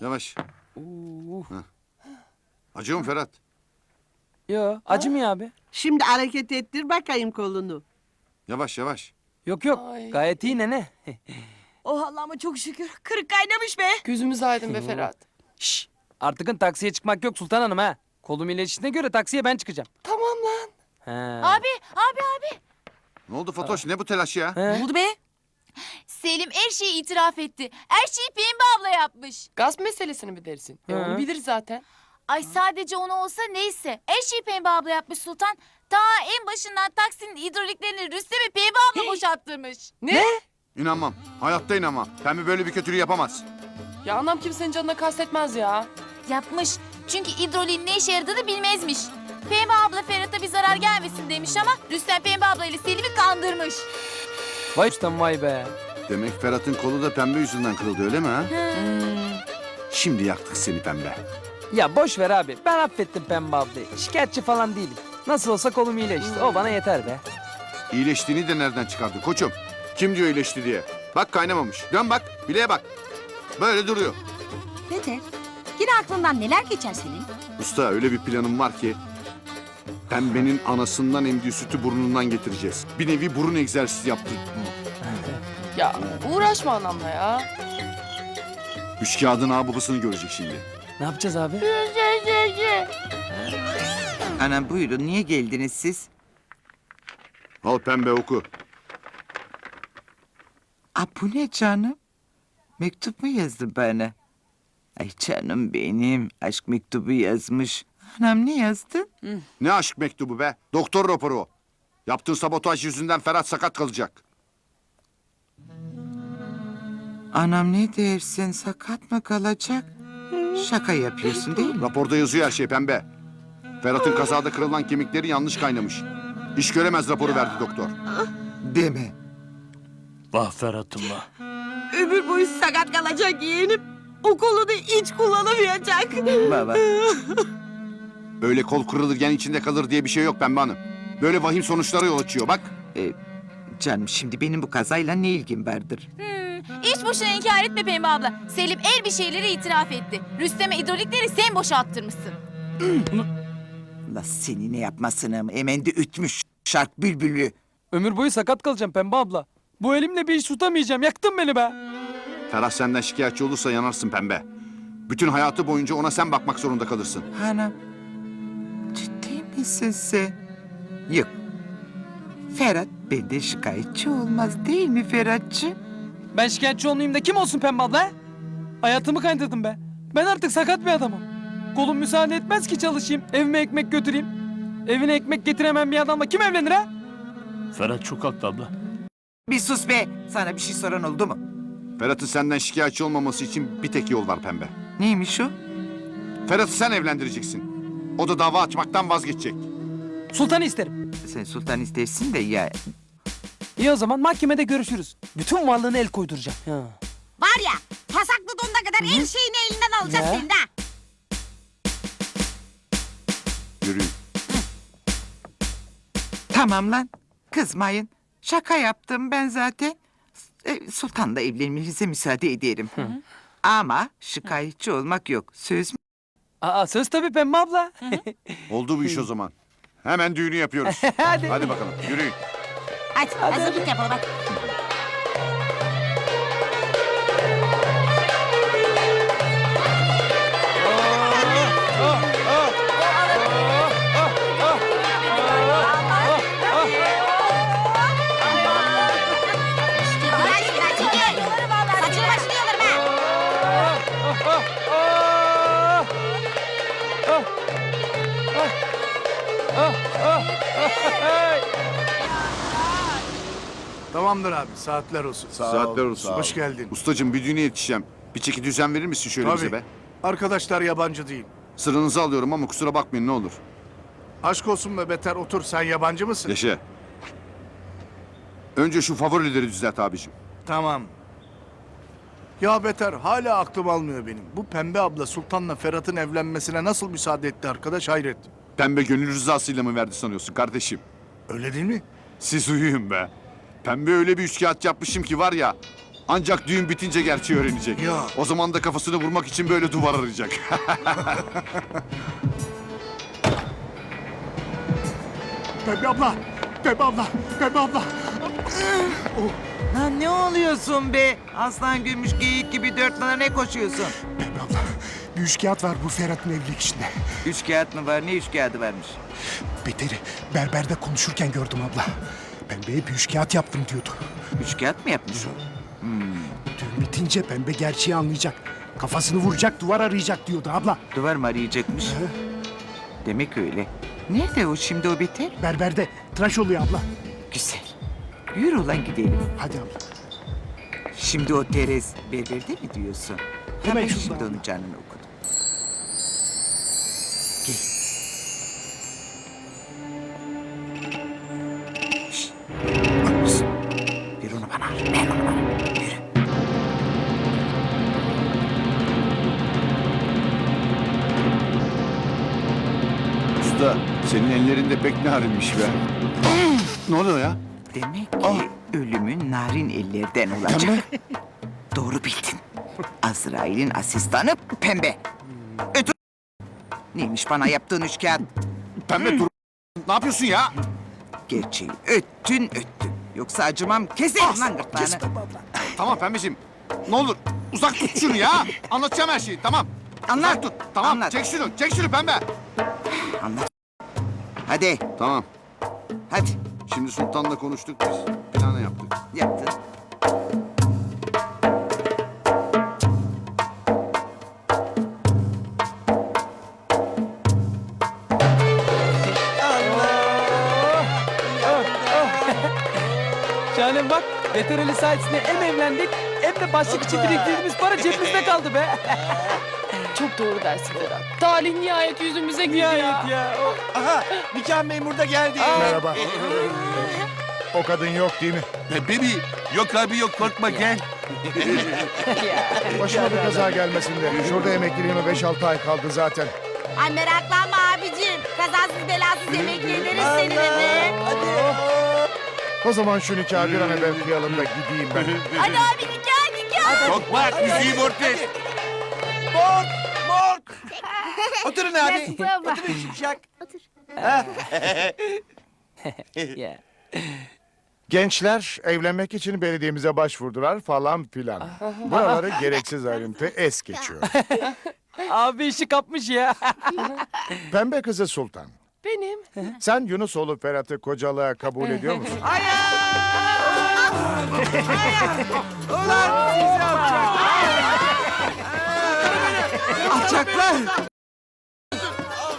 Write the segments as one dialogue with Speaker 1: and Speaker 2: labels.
Speaker 1: Yavaş.
Speaker 2: Uh.
Speaker 1: Heh. Acıyor mu Ferhat?
Speaker 2: Yo acımıyor abi.
Speaker 3: Şimdi hareket ettir bakayım kolunu.
Speaker 1: Yavaş yavaş.
Speaker 2: Yok yok
Speaker 4: Ay.
Speaker 2: gayet iyi nene.
Speaker 5: Oh Allah'ıma çok şükür. Kırık kaynamış be.
Speaker 4: Gözümüz aydın be Ferhat.
Speaker 2: Şşş artıkın taksiye çıkmak yok Sultan Hanım ha. Kolum iyileştiğine göre taksiye ben çıkacağım.
Speaker 4: Tamam lan.
Speaker 2: He.
Speaker 5: Abi, abi, abi.
Speaker 1: Ne oldu Fatoş? Ne bu telaş ya?
Speaker 2: He.
Speaker 5: Ne oldu be?
Speaker 6: Selim her şeyi itiraf etti. Her şeyi Pembe abla yapmış.
Speaker 4: Gasp meselesini mi dersin? E,
Speaker 2: Hı.
Speaker 4: onu bilir zaten.
Speaker 6: Ay sadece onu olsa neyse. Her şeyi Pembe abla yapmış Sultan. Ta en başından taksinin hidroliklerini Rüstem'e Pembe abla boşalttırmış.
Speaker 4: Ne?
Speaker 1: İnanmam. Hayatta inanmam. Pembe böyle bir kötülüğü yapamaz.
Speaker 4: Ya anam kimsenin canına kastetmez ya.
Speaker 6: Yapmış. Çünkü hidroliğin ne işe yaradığını bilmezmiş. Pembe abla Ferhat'a bir zarar gelmesin demiş ama Rüstem Pembe abla ile Selim'i kandırmış.
Speaker 2: Vay ustam vay be.
Speaker 1: Demek Ferhat'ın kolu da pembe yüzünden kırıldı öyle mi ha? Şimdi yaktık seni pembe.
Speaker 2: Ya boş ver abi ben affettim Pembe ablayı. Şikayetçi falan değilim. Nasıl olsa kolum iyileşti. O bana yeter be.
Speaker 1: İyileştiğini de nereden çıkardın koçum? Kim diyor iyileşti diye? Bak kaynamamış. Dön bak. Bileğe bak. Böyle duruyor.
Speaker 5: Beter, yine aklından neler geçer senin?
Speaker 1: Usta öyle bir planım var ki pembenin anasından emdiği sütü burnundan getireceğiz. Bir nevi burun egzersizi yaptık.
Speaker 4: Ya uğraşma anamla ya.
Speaker 1: Üç kağıdın ağ babasını görecek şimdi.
Speaker 2: Ne yapacağız abi?
Speaker 7: Ana buyurun niye geldiniz siz?
Speaker 1: Al pembe oku.
Speaker 7: Aa, bu ne canım? Mektup mu yazdı bana? Ay canım benim aşk mektubu yazmış. Anam ne yazdın?
Speaker 1: Ne aşk mektubu be? Doktor raporu o. Yaptığın sabotaj yüzünden Ferhat sakat kalacak.
Speaker 7: Anam ne dersin sakat mı kalacak? Şaka yapıyorsun değil mi?
Speaker 1: Raporda yazıyor her şey pembe. Ferhat'ın kazada kırılan kemikleri yanlış kaynamış. İş göremez raporu verdi doktor.
Speaker 7: Deme.
Speaker 8: Vah Ferhat'ım vah.
Speaker 5: Ömür boyu sakat kalacak yeğenim. O kolunu hiç kullanamayacak.
Speaker 7: Baba.
Speaker 1: Öyle kol kırılırken içinde kalır diye bir şey yok pembe hanım. Böyle vahim sonuçlara yol açıyor bak.
Speaker 7: e, canım şimdi benim bu kazayla ne ilgim vardır?
Speaker 6: Hiç boşuna inkar etme Pembe abla. Selim el bir şeyleri itiraf etti. Rüstem'e hidrolikleri sen boşalttırmışsın.
Speaker 7: La seni ne yapmasını emende ütmüş şark bülbülü.
Speaker 2: Ömür boyu sakat kalacağım Pembe abla. Bu elimle bir iş tutamayacağım. Yaktın beni be.
Speaker 1: Ferhat senden şikayetçi olursa yanarsın pembe. Bütün hayatı boyunca ona sen bakmak zorunda kalırsın.
Speaker 7: Hanım. Ciddi misin sen? Yok. Ferhat benden şikayetçi olmaz değil mi Ferhatçı?
Speaker 2: Ben şikayetçi olmayayım da kim olsun Pembe abla? he? Hayatımı kaydırdım be. Ben artık sakat bir adamım. Kolum müsaade etmez ki çalışayım. Evime ekmek götüreyim. Evine ekmek getiremem bir adamla kim evlenir ha?
Speaker 8: Ferhat çok haklı abla.
Speaker 7: Bir sus be. Sana bir şey soran oldu mu?
Speaker 1: Ferhat'ın senden şikayetçi olmaması için bir tek yol var pembe.
Speaker 7: Neymiş o?
Speaker 1: Ferhat'ı sen evlendireceksin. O da dava açmaktan vazgeçecek.
Speaker 2: Sultanı isterim.
Speaker 7: Sen sultan istersin de ya.
Speaker 2: İyi o zaman mahkemede görüşürüz. Bütün varlığını el koyduracağım. Ha.
Speaker 5: Var ya, pasaklı donuna kadar her şeyini elinden alacağız
Speaker 2: Ne?
Speaker 5: senin ha.
Speaker 1: Yürüyün.
Speaker 7: Tamam lan. Kızmayın. Şaka yaptım ben zaten. E, sultanla evlenmenize müsaade ederim. Ama şikayetçi olmak yok. Söz mü?
Speaker 2: Aa söz tabii Pembe abla.
Speaker 1: Oldu bu iş o zaman. Hemen düğünü yapıyoruz.
Speaker 2: Hadi.
Speaker 1: Hadi bakalım yürüyün.
Speaker 5: Hadi, hazırlık yapalım hadi.
Speaker 9: Tamamdır abi saatler olsun.
Speaker 1: Saatler olsun.
Speaker 9: Hoş geldin.
Speaker 1: Ustacığım bir düğüne yetişeceğim. Bir çeki düzen verir misin şöyle bize be?
Speaker 9: Arkadaşlar yabancı değil.
Speaker 1: Sırrınızı alıyorum ama kusura bakmayın ne olur.
Speaker 9: Aşk olsun be beter otur sen yabancı mısın?
Speaker 1: Yaşa. Önce şu favorileri düzelt abicim.
Speaker 9: Tamam. Ya beter hala aklım almıyor benim. Bu pembe abla Sultan'la Ferhat'ın evlenmesine nasıl müsaade etti arkadaş hayret.
Speaker 1: Pembe gönül rızasıyla mı verdi sanıyorsun kardeşim?
Speaker 9: Öyle değil mi?
Speaker 1: Siz uyuyun be. Pembe öyle bir üçkağıt yapmışım ki var ya. Ancak düğün bitince gerçeği öğrenecek.
Speaker 9: Ya.
Speaker 1: O zaman da kafasını vurmak için böyle duvar arayacak.
Speaker 9: Pembe abla! Pembe abla! Pembe abla!
Speaker 7: Lan ne oluyorsun be? Aslan gümüş geyik gibi dört nala ne koşuyorsun?
Speaker 9: Pembe abla! Bir üç kağıt var bu Ferhat'ın evlilik içinde.
Speaker 7: Üç kağıt mı var? Ne üç kağıdı varmış?
Speaker 9: Beter'i berberde konuşurken gördüm abla. Pembe'ye bir üç kağıt yaptım diyordu.
Speaker 7: Üç kağıt mı yapmış?
Speaker 9: Düğün bitince pembe gerçeği anlayacak. Kafasını vuracak, duvar arayacak diyordu abla.
Speaker 7: Duvar mı arayacakmış? Demek öyle. Nerede o şimdi o beter?
Speaker 9: Berberde tıraş oluyor abla.
Speaker 7: Güzel. Yürü ulan gidelim.
Speaker 9: Hadi abla.
Speaker 7: Şimdi o Terez berberde mi diyorsun?
Speaker 9: Hemen
Speaker 7: Hemen şimdi
Speaker 9: abla.
Speaker 7: onun canını okudum.
Speaker 1: Senin ellerinde pek narinmiş be. ne oluyor ya?
Speaker 7: Demek ki ölümün narin ellerden olacak. Doğru bildin. Azrail'in asistanı pembe. Ötü... Neymiş bana yaptığın üç kağıt?
Speaker 1: Pembe dur. Ne yapıyorsun ya?
Speaker 7: Gerçeği öttün öttün. Yoksa acımam keserim lan gırtlağını.
Speaker 1: Tamam pembeciğim. Ne olur uzak tut şunu ya. Anlatacağım her şeyi tamam.
Speaker 7: Anlat.
Speaker 1: Uzak tut. Tamam
Speaker 7: Anlat.
Speaker 1: çek şunu. Çek şunu pembe.
Speaker 7: Anlat. Hadi,
Speaker 1: Tamam.
Speaker 7: hadi.
Speaker 1: Şimdi sultanla konuştuk biz. Planı yaptık.
Speaker 7: Yaptın.
Speaker 2: Şahanem bak. Beter Ali sayesinde hem evlendik hem de başlık için biriktirdiğimiz para cebimizde kaldı be.
Speaker 4: Çok doğru dersin Ferhat. Talih nihayet yüzümüze güldü ya.
Speaker 2: Nihayet ya. O-
Speaker 10: Aha nikah memuru da geldi.
Speaker 9: Merhaba. o kadın yok değil mi?
Speaker 8: Pembe mi? Yok abi yok korkma gel.
Speaker 9: Başıma bir kaza gelmesin de. Şurada emekliliğime 5-6 ay kaldı zaten.
Speaker 5: Ay meraklanma abicim. Kazasız belasız emekli ederiz seni de.
Speaker 9: O zaman şu nikahı bir an evvel kıyalım da gideyim ben.
Speaker 6: Hadi abi nikah nikah.
Speaker 8: Korkma müziği mortes.
Speaker 10: Mort, mort. Oturun abi. Oturun şimşak.
Speaker 9: Gençler evlenmek için belediyemize başvurdular falan filan. Buraları gereksiz ayrıntı es geçiyor.
Speaker 2: Abi işi kapmış ya.
Speaker 9: Pembe kızı Sultan.
Speaker 4: Benim.
Speaker 9: Sen Yunusoğlu Ferhat'ı kocalığa kabul ediyor musun?
Speaker 7: Alçaklar.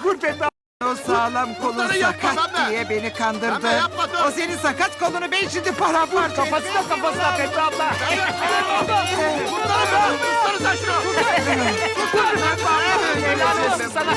Speaker 9: Vur Pembe
Speaker 7: O sağlam kolun sakat diye beni kandırdı. O senin sakat kolunu ben şimdi paramparça
Speaker 2: Kafasına kafasına Pembe abla.
Speaker 7: Helal olsun sana.